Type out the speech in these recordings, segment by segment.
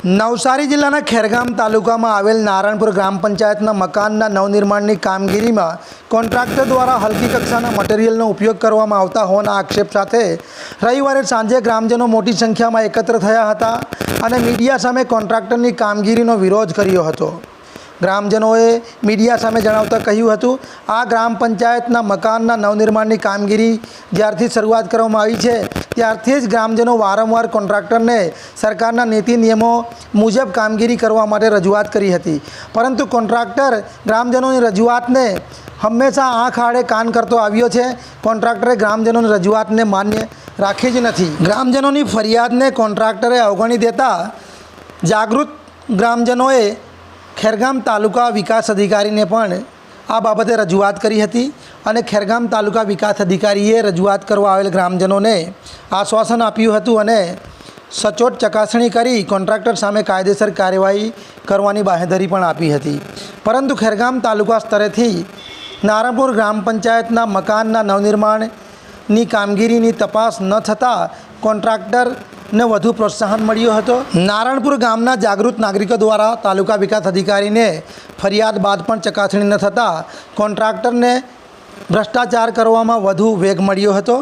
નવસારી જિલ્લાના ખેરગામ તાલુકામાં આવેલ નારાયણપુર ગ્રામ પંચાયતના મકાનના નવનિર્માણની કામગીરીમાં કોન્ટ્રાક્ટર દ્વારા હલકી કક્ષાના મટીરિયલનો ઉપયોગ કરવામાં આવતા હોવાના આક્ષેપ સાથે રવિવારે સાંજે ગ્રામજનો મોટી સંખ્યામાં એકત્ર થયા હતા અને મીડિયા સામે કોન્ટ્રાક્ટરની કામગીરીનો વિરોધ કર્યો હતો. ગ્રામજનોએ મીડિયા સામે જણાવતા કહ્યું હતું, આ ગ્રામ પંચાયતના મકાનના નવનિર્માણની કામગીરી જ્યારથી શરૂઆત કરવામાં આવી છે, ત્યારથી જ ગ્રામજનો વારંવાર કોન્ટ્રાક્ટરને સરકારના નીતિ નિયમો મુજબ કામગીરી કરવા માટે રજૂઆત કરી હતી. પરંતુ કોન્ટ્રાક્ટર ગ્રામજનોની રજૂઆતને હંમેશા આંખ આડે કાન કરતો આવ્યો છે. કોન્ટ્રાક્ટરે ગ્રામજનોની રજૂઆતને માન્ય રાખી જ નથી. ગ્રામજનોની ફરિયાદને કોન્ટ્રાક્ટરે અવગણી દેતા જાગૃત ગ્રામજનોએ ખેરગામ તાલુકા વિકાસ અધિકારીને પણ આ બાબતે રજૂઆત કરી હતી અને ખેરગામ તાલુકા વિકાસ અધિકારીએ રજૂઆત કરવા આવેલ ગ્રામજનોને આશ્વાસન આપ્યું હતું અને સચોટ ચકાસણી કરી કોન્ટ્રાક્ટર સામે કાયદેસર કાર્યવાહી કરવાની બાંહેધરી પણ આપી હતી. પરંતુ ખેરગામ તાલુકા સ્તરેથી નારાયણપુર ગ્રામ પંચાયતના મકાનના નવનિર્માણની કામગીરીની તપાસ ન થતાં કોન્ટ્રાક્ટરને વધુ પ્રોત્સાહન મળ્યો હતો. નારાયણપુર ગામના જાગૃત નાગરિકો દ્વારા તાલુકા વિકાસ અધિકારીને ફરિયાદ બાદ પણ ચકાસણી ન થતાં કોન્ટ્રાક્ટરને ભ્રષ્ટાચાર કરવામાં વધુ વેગ મળ્યો હતો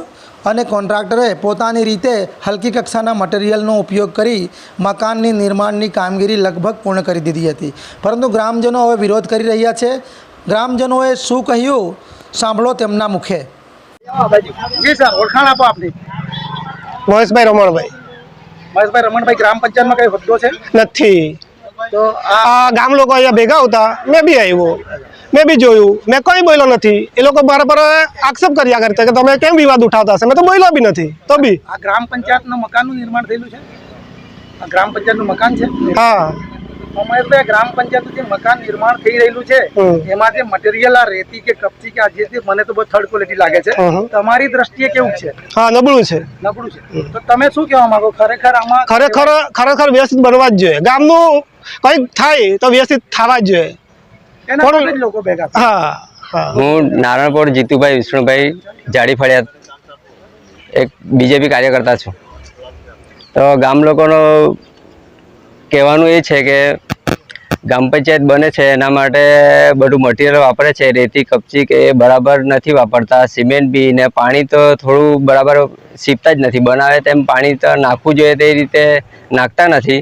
અને કોન્ટ્રાક્ટરે પોતાની રીતે હલકી કક્ષાના મટીરિયલનો ઉપયોગ કરી મકાનની નિર્માણની કામગીરી લગભગ પૂર્ણ કરી દીધી હતી. પરંતુ ગ્રામજનો હવે વિરોધ કરી રહ્યા છે. ગ્રામજનોએ શું કહ્યું? સાંભળો તેમના મુખે. જી સર, ઓળખાણ આપો આપની. મહેશભાઈ રમણભાઈ. મહેશભાઈ રમણભાઈ ગ્રામ પંચાયતમાં કઈ હોદ્દો છે? નથી. તો આ ગામ લોકો અહીંયા ભેગા હતા મેં બી આવ્યો. મેં બી જોયું. મેં કંઈ બોલ્યો નથી. એ લોકો મારા પર આક્ષેપ કર્યા કરતા કે તમે કેમ વિવાદ ઉઠાવતા હશે? મેં તો બોલ્યો બી નથી. તો બી. આ ગ્રામ પંચાયતનું મકાનનું નિર્માણ થયેલું છે? આ ગ્રામ પંચાયતનું મકાન છે? હા. તો ગ્રામ પંચાયત જે મકાન નિર્માણ થઈ રહેલું છે. એમાં જે મટીરિયલ આ રેતી કે કપચી કે આ જે જે મને તો બહુ થર્ડ ક્વોલિટી લાગે છે. તમારી દ્રષ્ટિએ કેવું છે? હા નબળું છે. નબળું છે. તો તમે શું કહેવા માંગો? ખરેખર આમાં ખરેખર ખરેખર વ્યવસ્થિત બનવા જ જોઈએ. ગામનું કંઈક થાય તો વ્યવસ્થિત થવા જ જોઈએ. એના લોકો ભેગા હું નારાયણપુર જીતુભાઈ વિષ્ણુભાઈ જાડી ફળિયા એક બીજેપી કાર્યકર્તા છું. તો ગામ લોકોનો કહેવાનું એ છે કે ગ્રામ પંચાયત બને છે, એના માટે બધું મટીરિયલ વાપરે છે, રેતી, કપચી કે એ બરાબર નથી વાપરતા, સિમેન્ટ બી ને પાણી તો થોડું બરાબર સીપતા જ નથી, બનાવે તેમ પાણી તો નાખવું જોઈએ તે રીતે નાખતા નથી.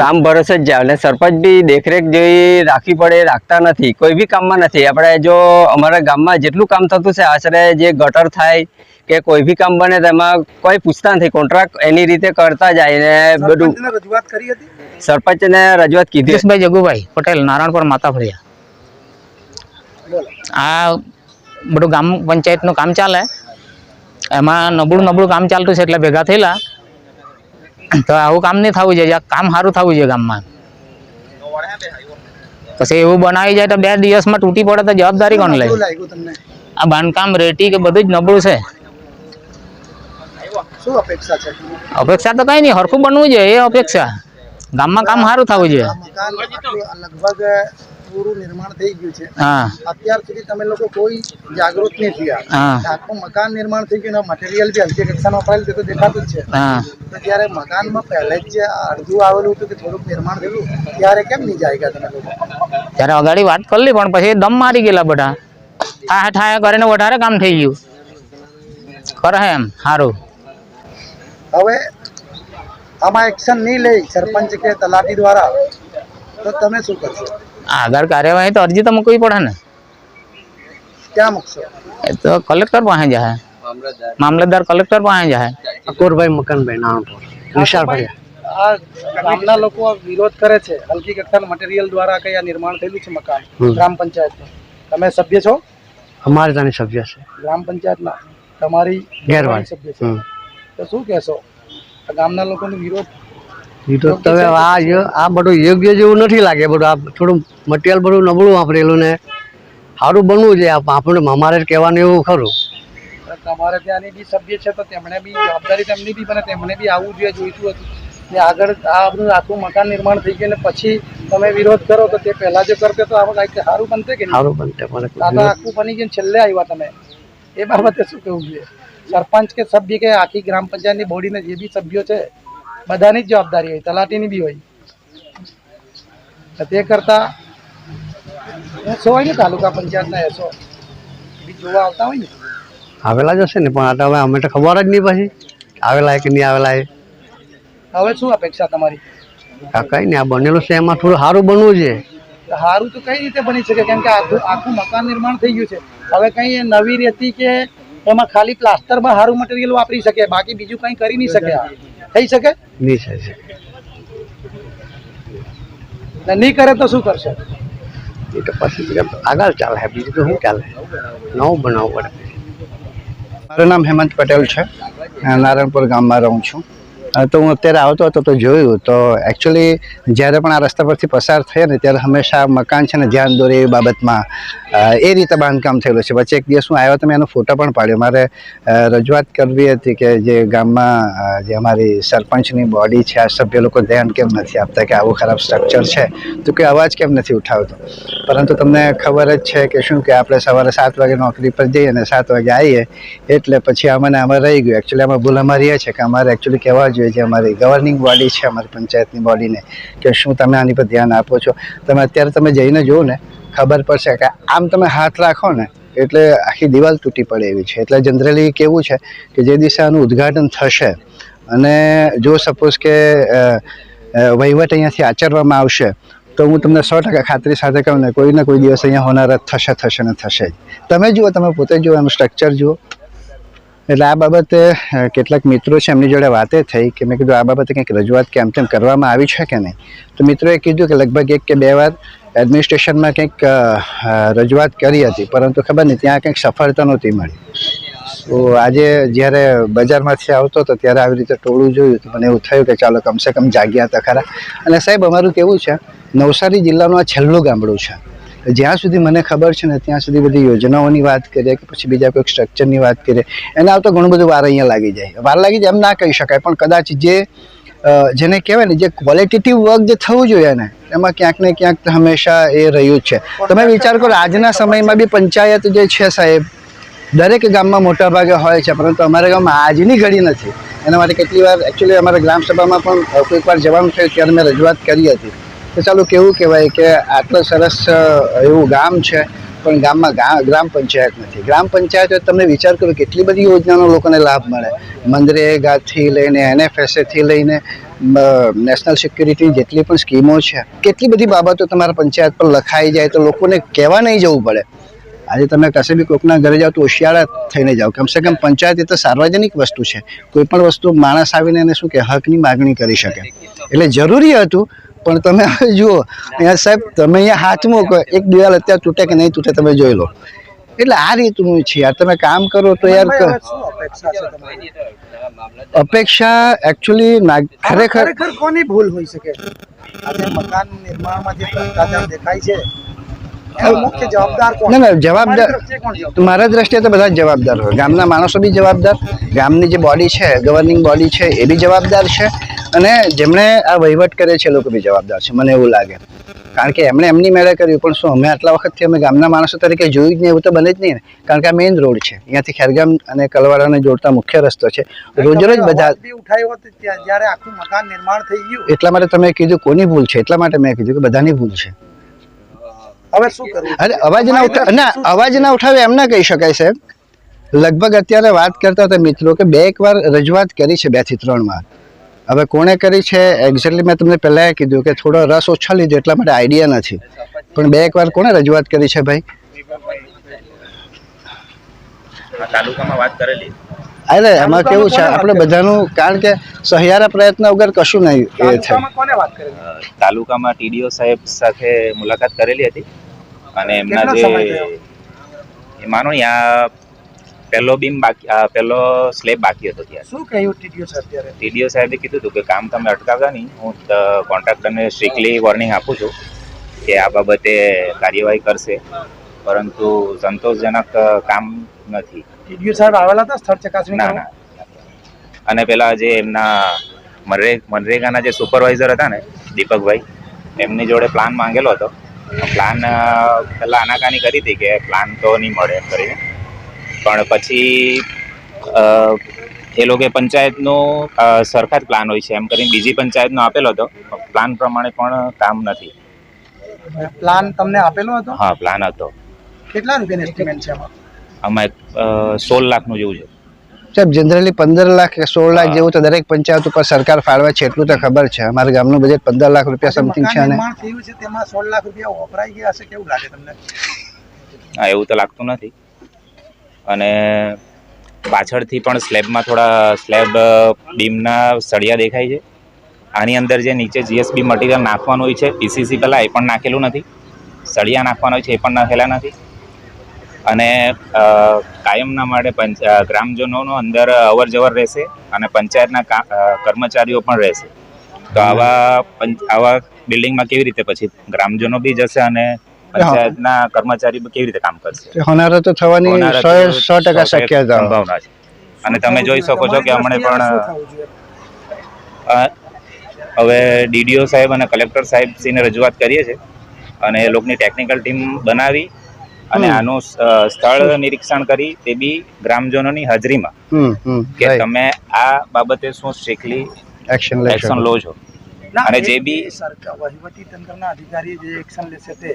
રામ ભરોસે જ જાય. અને સરપંચ બી દેખરેખ જેવી રાખવી પડે રાખતા નથી. કોઈ બી કામમાં નથી. આપણે જો અમારા ગામમાં જેટલું કામ થતું છે આશરે જે ગટર થાય કે કોઈ બી કામ બને તેમાં કોઈ પૂછતા નથી. કોન્ટ્રાક્ટ એની રીતે કરતા જાય ને બધું. રજૂઆત કરી હતી? સરપંચને રજૂઆત કીધી. ભાઈ જગુભાઈ પટેલ નારાયણપુર માતા ફળિયા આ બધું ગામ પંચાયતનું કામ ચાલે. એમાં નબળું નબળું કામ ચાલતું છે એટલે ભેગા થયેલા. તો આવું કામ નહીં થવું જોઈએ. કામ સારું થવું જોઈએ ગામમાં. પછી એવું બનાવી જાય તો બે દિવસમાં તૂટી પડે તો જવાબદારી કોણ લે? શું લાગ્યું તમને? આ બાંધકામ રેતી કે બધું જ નબળું છે. અપેક્ષા તો કઈ નહીં. હરખું બનવું જોઈએ એ અપેક્ષા. ગામમાં કામ સારું થવું જોઈએ. લગભગ પૂરું નિર્માણ થઈ ગયું છે. અત્યાર સુધી તમે લોકો કોઈ જાગૃત નહીં થયા. આખું મકાન નિર્માણ થઈ ગયું મટીરિયલ બી હલકી કક્ષામાં વપરાયેલું તે તો દેખાતું જ છે. તો જ્યારે મકાનમાં પહેલે જ આ અડધું આવેલું હતું કે થોડુંક નિર્માણ થયેલું ત્યારે કેમ નહીં જાય ગયા તમે લોકો? ત્યારે અગાડી વાત કરી પણ પછી દમ મારી ગયેલા બધા. ઠાયા ઠાયા કરીને વધારે કામ થઈ ગયું. કરે એમ સારું હવે આમાં એક્શન નહીં લે સરપંચ કે તલાટી દ્વારા. તો તમે શું કરશો? આગળ કાર્યવાહી તો અરજી તો મૂકવી પડે ને. ક્યાં મૂકશો? એ તો કલેક્ટર પાસે જાય. મામલતદાર. કલેક્ટર પાસે જાય. અકુરભાઈ મકનભાઈ નાણપુર નિશાળ ફળિયા આ ગામના લોકો વિરોધ કરે છે. હલકી કક્ષાના મટીરિયલ દ્વારા કઈ આ નિર્માણ થયેલું છે મકાન? ગ્રામ પંચાયતનું. તમે સભ્ય છો? અમારે ત્યાંની સભ્ય છે. ગ્રામ પંચાયતના. તમારી ગેરવાળી. સભ્ય છે. તો શું કહેશો? આ ગામના લોકોનો વિરોધ વિરોધ તો હવે આ આ બધું યોગ્ય જેવું નથી લાગે બધું આ થોડું મટીરિયલ બધું નબળું વાપરેલું ને સારું બનવું છે આપણે અમારે જ કહેવાનું એવું ખરું. તમારે ત્યાંની બી સભ્ય છે તો તેમણે બી જવાબદારી તેમની બી બને તેમણે બી આવવું જોઈએ જોઈતું હતું. ને આગળ આ બધું આખું મકાન નિર્માણ થઈ ગયું ને પછી તમે વિરોધ કરો તો તે પહેલા જો કરતે તો આપણે કાંઈક સારું બનતે કે સારું બનતે પણ આખું બની ગયું છેલ્લે આવ્યા તમે. એ બાબતે શું કહેવું જોઈએ? સરપંચ કે સભ્ય કે આખી ગ્રામ પંચાયતની બોડીને જે બી સભ્યો છે બધાની જ જવાબદારી હોય તલાટીની બી હોય. તો કરતાં એસો હોય ને તાલુકા પંચાયતના એસો બી જોવા આવતા હોય ને. આવેલા જ હશે ને પણ આ તો હવે અમે તો ખબર જ નહીં પછી આવેલા કે નહીં આવેલા એ હવે શું અપેક્ષા તમારી? કઈ નહીં આ બનેલું છે એમાં થોડું સારું બનવું છે. સારું તો કઈ રીતે બની શકે? કેમ કે આખું આખું મકાન નિર્માણ થઈ ગયું છે. હવે કઈ એ નવી રેતી કે એમાં ખાલી પ્લાસ્ટરમાં સારું મટીરિયલ વાપરી શકે બાકી બીજું કંઈ કરી નહીં શકે આ. થઈ શકે? નહીં છે ને નહીં કરે તો શું કરશે? એ તો પછી આગળ ચાલે બીજું તો શું ચાલે નવું બનાવવું પડે. મારું નામ હેમંત પટેલ છે. નારાયણપુર ગામમાં રહું છું. તો હું અત્યારે આવતો હતો તો જોયું. તો એકચ્યુઅલી જ્યારે પણ આ રસ્તા પરથી પસાર થયા ને ત્યારે હંમેશા મકાન છે ને ધ્યાન દોરે એ બાબતમાં એ રીતે બાંધકામ થયેલું છે. વચ્ચે એક દિવસ હું આવ્યો તો મેં એનો ફોટો પણ પાડ્યો. મારે રજૂઆત કરવી હતી કે જે ગામમાં જે અમારી સરપંચની બોડી છે, આ સભ્ય લોકો ધ્યાન કેમ નથી આપતા કે આવું ખરાબ સ્ટ્રક્ચર છે? તો કે અવાજ કેમ નથી ઉઠાવતો? પરંતુ તમને ખબર જ છે કે શું કે આપણે સવારે સાત વાગે નોકરી પર જઈએ અને સાત વાગે આવીએ, એટલે પછી આમાં આમાં રહી ગયું. એકચ્યુઅલી આમાં ભૂલ અમારી એ છે કે અમારે એકચ્યુઅલી કહેવા જોઈએ જે અમારી ગવર્નિંગ બોડી છે, અમારી પંચાયતની બોડીને કે શું તમે આની પર ધ્યાન આપો છો? તમે અત્યારે તમે જઈને જુઓ ને, ખબર પડશે કે આમ તમે હાથ રાખો ને, એટલે આખી દિવાલ તૂટી પડે એવી છે. એટલે જનરલી કેવું છે કે જે દિવસે આનું ઉદ્ઘાટન થશે, અને જો સપોઝ કે વહીવટ અહીંયાથી આચરવામાં આવશે, તો હું તમને સો ટકા ખાતરી સાથે કહું ને, કોઈ ને કોઈ દિવસ અહીંયા હોનારત થશે થશે ને થશે જ. તમે જુઓ, તમે પોતે જુઓ, એનું સ્ટ્રક્ચર જુઓ. એટલે આ બાબતે કેટલાક મિત્રો છે એમની જોડે વાતે થઈ કે મેં કીધું આ બાબતે કંઈક રજૂઆત કેમ તેમ કરવામાં આવી છે કે નહીં? તો મિત્રોએ કીધું કે લગભગ એક કે બે વાર એડમિનિસ્ટ્રેશનમાં કંઈક રજૂઆત કરી હતી, પરંતુ ખબર નહીં, ત્યાં કંઈક સફળતા નહોતી મળી. તો આજે જ્યારે બજારમાંથી આવતો હતો ત્યારે આવી રીતે ટોળું જોયું તો મને એવું થયું કે ચાલો કમસે કમ જાગ્યા તો ખરા. અને સાહેબ, અમારું કેવું છે? નવસારી જિલ્લાનું આ છેલ્લું ગામડું છે. જ્યાં સુધી મને ખબર છે ને, ત્યાં સુધી બધી યોજનાઓની વાત કરીએ કે પછી બીજા કોઈક સ્ટ્રક્ચરની વાત કરીએ, એને આવતો ઘણું બધું વાર અહીંયા લાગી જાય. વાર લાગી જાય એમ ના કહી શકાય, પણ કદાચ જે જેને કહેવાય ને, જે ક્વોલિટેટિવ વર્ક જે થવું જોઈએ ને, એમાં ક્યાંક ને ક્યાંક હંમેશા એ રહ્યું છે. તમે વિચાર કરો, આજના સમયમાં બી પંચાયત જે છે સાહેબ, દરેક ગામમાં મોટા ભાગે હોય છે, પરંતુ અમારા ગામમાં આજની ઘડી નથી. એના માટે કેટલી વાર એકચ્યુઅલી અમારા ગ્રામસભામાં પણ કોઈક વાર જવાનું થયું, ત્યારે મેં રજૂઆત કરી હતી. તો ચાલો કેવું કહેવાય કે આટલું સરસ એવું ગામ છે, પણ ગામમાં ગ્રામ પંચાયત નથી. ગ્રામ પંચાયત તમે વિચાર કરો કેટલી બધી યોજનાનો લોકોને લાભ મળે. મનરેગાથી લઈને, એનએફએસએથી લઈને નેશનલ સિક્યુરિટી જેટલી પણ સ્કીમો છે, કેટલી બધી બાબતો તમારા પંચાયત પર લખાઈ જાય તો લોકોને કહેવા નહીં જવું પડે. આજે તમે કશે બી કોઈકના ઘરે જાઓ તો હોશિયારા થઈને જાઓ. કમસે કમ પંચાયત એ તો સાર્વજનિક વસ્તુ છે. કોઈ પણ વસ્તુ માણસ આવીને એને શું કે, હકની માગણી કરી શકે. એટલે જરૂરી હતું પણ તમે હવે જુઓ અહીંયા સાહેબ તમે અહીંયા હાથ મૂકો એક દિવાલ અત્યારે તૂટે કે નહીં તૂટે તમે જોઈ લો. એટલે આ રીતનું છે યાર તમે કામ કરો તો યાર અપેક્ષા એકચ્યુઅલી ખરેખર કોની ભૂલ હોઈ શકે? આજે મકાન નિર્માણમાં જે ભ્રષ્ટાચાર દેખાય છે જવાબદાર મારા દ્રષ્ટિએ તો બધા જ જવાબદાર હોય. ગામના માણસો બી જવાબદાર ગામની જે બોડી છે ગવર્નિંગ બોડી છે એ બી જવાબદાર છે. અને જેમણે આ વહીવટ કરે છે લોકો બી જવાબદાર છે. મને એવું લાગે. કારણ કે એમણે એમની મેળે કર્યું પણ શું અમે આટલા વખતથી અમે ગામના માણસો તરીકે જોયું જ નહીં એવું તો બને જ નહીં ને. કારણ કે આ મેઇન રોડ છે. અહીંયાથી ખેરગામ અને કલવાડાને જોડતા મુખ્ય રસ્તો છે. રોજ રોજ બધા જ્યારે આખું મકાન નિર્માણ થઈ ગયું. એટલા માટે તમે કીધું કોની ભૂલ છે? એટલા માટે મેં કીધું કે બધાની ભૂલ છે. હવે શું કરવું? અરે અવાજ ના ઉઠા ના અવાજ ના ઉઠાવે એમ ના કહી શકાય સાહેબ. લગભગ અત્યારે વાત કરતા હતા મિત્રો કે બે એક વાર રજૂઆત કરી છે બેથી ત્રણ વાર. હવે કોણે કરી છે? એક્ઝેક્ટલી મેં તમને પહેલાં કીધું કે થોડો રસ ઓછો લીધો એટલા માટે આઈડિયા નથી. પણ બે એક વાર કોણે રજૂઆત કરી છે ભાઈ? તાલુકામાં વાત કરેલી. અરે એમાં કેવું છે? આપણે બધાનું કારણ કે સહિયારા પ્રયત્ન વગર કશું નહીં એ છે. તાલુકામાં ટીડીઓ સાહેબ સાથે મુલાકાત કરેલી હતી. અને એમના જે એ માનો આ પહેલો બીમ બાકી પહેલો સ્લેબ બાકી હતો ત્યાં શું કહ્યું ટીડીઓ સાહેબ ત્યારે? ટીડીઓ સાહેબે કીધું હતું કે કામ તમે અટકાવતા નહીં. હું કોન્ટ્રાક્ટરને સ્ટ્રિક્ટલી વોર્નિંગ આપું છું કે આ બાબતે કાર્યવાહી કરશે. પરંતુ સંતોષજનક કામ નથી. ટીડીઓ સાહેબ આવેલા હતા સ્થળ ચકાસણી ના ના અને પેલા જે એમના મનરે મનરેગાના જે સુપરવાઇઝર હતા ને દીપકભાઈ એમની જોડે પ્લાન માંગેલો હતો. પ્લાન પહેલાં આનાકાની કરી હતી કે પ્લાન તો નહીં મળે એમ કરીને. પણ પછી એ લોકોએ પંચાયતનો સરખા જ પ્લાન હોય છે. એમ કરીને બીજી પંચાયતનો આપેલો હતો. પ્લાન પ્રમાણે પણ કામ નથી. પ્લાન તમને આપેલો હતો? હા પ્લાન હતો. કેટલા રૂપિયાનો એસ્ટિમેટ છે આમાં? સોળ લાખનું જેવું છે. સાહેબ જનરલી પંદર લાખ કે સોળ લાખ જેવું તો દરેક પંચાયત ઉપર સરકાર ફાળવે છે એટલું તો ખબર છે. અમારા ગામનું બજેટ પંદર લાખ રૂપિયા સમથિંગ છે અને તેમાં સોળ લાખ રૂપિયા વપરાઈ ગયા હશે કેવું લાગે તમને? હા એવું તો લાગતું નથી. અને પાછળથી પણ સ્લેબમાં થોડા સ્લેબ બીમના સળિયા દેખાય છે. આની અંદર જે નીચે જીએસબી મટીરિયલ નાખવાનું હોય છે પીસીસી પહેલાં એ પણ નાખેલું નથી. સળિયા નાખવાના હોય છે, એ પણ નાખેલા નથી. અને કાયમના માટે પંચ ગ્રામજનોનો અંદર અવર જવર રહેશે અને પંચાયતના કર્મચારીઓ પણ રહેશે. તો આવા પંચ, આવા બિલ્ડિંગમાં કેવી રીતે પછી ગ્રામજનો બી જશે અને પંચાયતના કર્મચારી કેવી રીતે કામ કરશે? હોનારત તો થવાની સો ટકા શક્યતા સંભાવના છે. અને તમે જોઈ શકો છો કે હમણે પણ હવે ડીડીઓ સાહેબ અને કલેક્ટર સાહેબ શ્રીને રજૂઆત કરીએ છીએ અને એ લોકોની ટેકનિકલ ટીમ બનાવી અને આનું સ્થળ નિરીક્ષણ કરી તે બી ગ્રામજનોની હાજરીમાં કે તમે આ બાબતે શું સ્ટ્રિક્ટલી એક્શન એક્શન લો છો. અને જે બી- વહીવટી તંત્રના અધિકારી જે એક્શન લેશે તે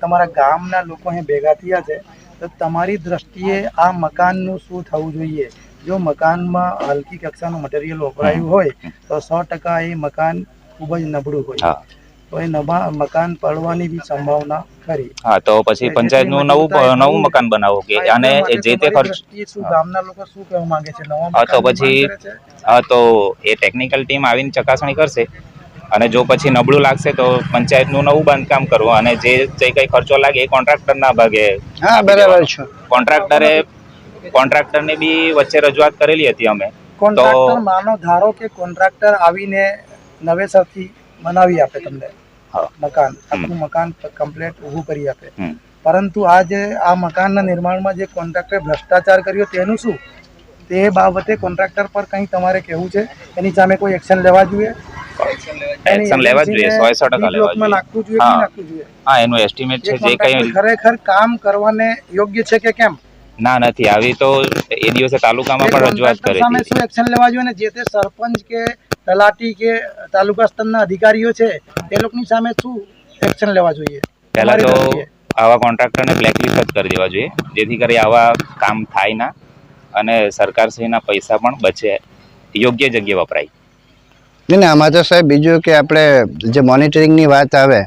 તમારા ગામના લોકો અહીં ભેગા થયા છે તો તમારી દ્રષ્ટિએ આ મકાનનું શું થવું જોઈએ? જો મકાનમાં હલકી કક્ષાનું મટીરિયલ વપરાયું હોય તો સો ટકા એ મકાન ખૂબ જ નબળું હોય. હા. તો એ નબા મકાન પડવાની બી સંભાવના ખરી. હા તો પછી પંચાયતનું નવું નવું મકાન બનાવો કે અને જે તે ખર્ચ શું ગામના લોકો શું કહેવા માંગે છે? નવા હા, તો પછી-? હા તો એ ટેકનિકલ ટીમ આવીને ચકાસણી કરશે. અને જો પછી નબળું લાગશે તો પંચાયતનું નવું બાંધકામ કરવું અને જે જે કંઈ ખર્ચો લાગે એ કોન્ટ્રાક્ટરના ભાગે. હા બરાબર છે. કોન્ટ્રાક્ટરે કોન્ટ્રાક્ટરને બી વચ્ચે રજૂઆત કરેલી હતી અમે. કોન્ટ્રાક્ટર માનો ધારો કે કોન્ટ્રાક્ટર આવીને નવેસરથી બનાવી આપે તમને. હા. મકાન આખું મકાન કમ્પ્લીટ ઊભું કરી આપે. પરંતુ આ જે આ મકાનના નિર્માણમાં જે કોન્ટ્રાક્ટરે ભ્રષ્ટાચાર કર્યો તેનું શું? તે બાબતે કોન્ટ્રાક્ટર પર કંઈ તમારે કહેવું છે? એની સામે કોઈ એક્શન લેવા જોઈએ? એક્શન લેવા જોઈએ સો સો ટકા લેવા નાખવું જોઈએ કે નાખવું જોઈએ? હા એનું એસ્ટિમેટ છે જે કઈ ખરેખર કામ કરવાને યોગ્ય છે કે કેમ? ના નથી આવી તો એ દિવસે તાલુકામાં પણ રજૂઆત કરી સામે શું એક્શન લેવા જોઈએ ને? જે તે સરપંચ કે તલાટી કે તાલુકા સ્તરના અધિકારીઓ છે તે લોકોની સામે શું એક્શન લેવા જોઈએ? પહેલા તો આવા કોન્ટ્રાક્ટરને બ્લેકલિસ્ટ જ કરી દેવા જોઈએ જેથી કરી આવા કામ થાય ના અને સરકારશ્રીના પૈસા પણ બચે યોગ્ય જગ્યાએ વપરાય. નહીં આમાં તો સાહેબ બીજું કે આપણે જે મોનિટરિંગની વાત આવે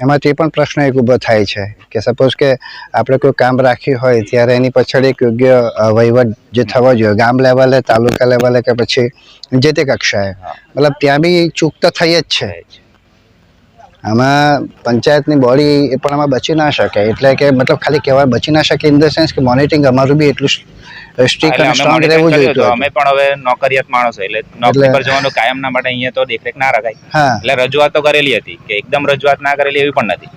એમાં તે પણ પ્રશ્ન એક ઊભો થાય છે. કે સપોઝ કે આપણે કોઈ કામ રાખ્યું હોય ત્યારે એની પાછળ એક યોગ્ય વહીવટ જે થવો જોઈએ ગામ લેવલે તાલુકા લેવલે કે પછી જે તે કક્ષાએ. મતલબ ત્યાં બી ચૂક તો થઈ જ છે. આમાં પંચાયતની બોડી એ પણ આમાં બચી ના શકે. એટલે કે મતલબ ખાલી કહેવાય બચી ના શકે ઇન ધ સેન્સ કે મોનિટરિંગ અમારું બી એટલું સ્ટ્રિક્ટ એટલે અને અમે સ્ટ્રોંગ રહેવું જોઈએ તો અમે પણ હવે નોકરિયાત માણસો એટલે નોકરી પર જવાનું કાયમના માટે અહીંયા તો દેખરેખ ના રખાય. એટલે રજૂઆત તો કરેલી હતી કે એકદમ રજૂઆત ના કરેલી એવી પણ નથી.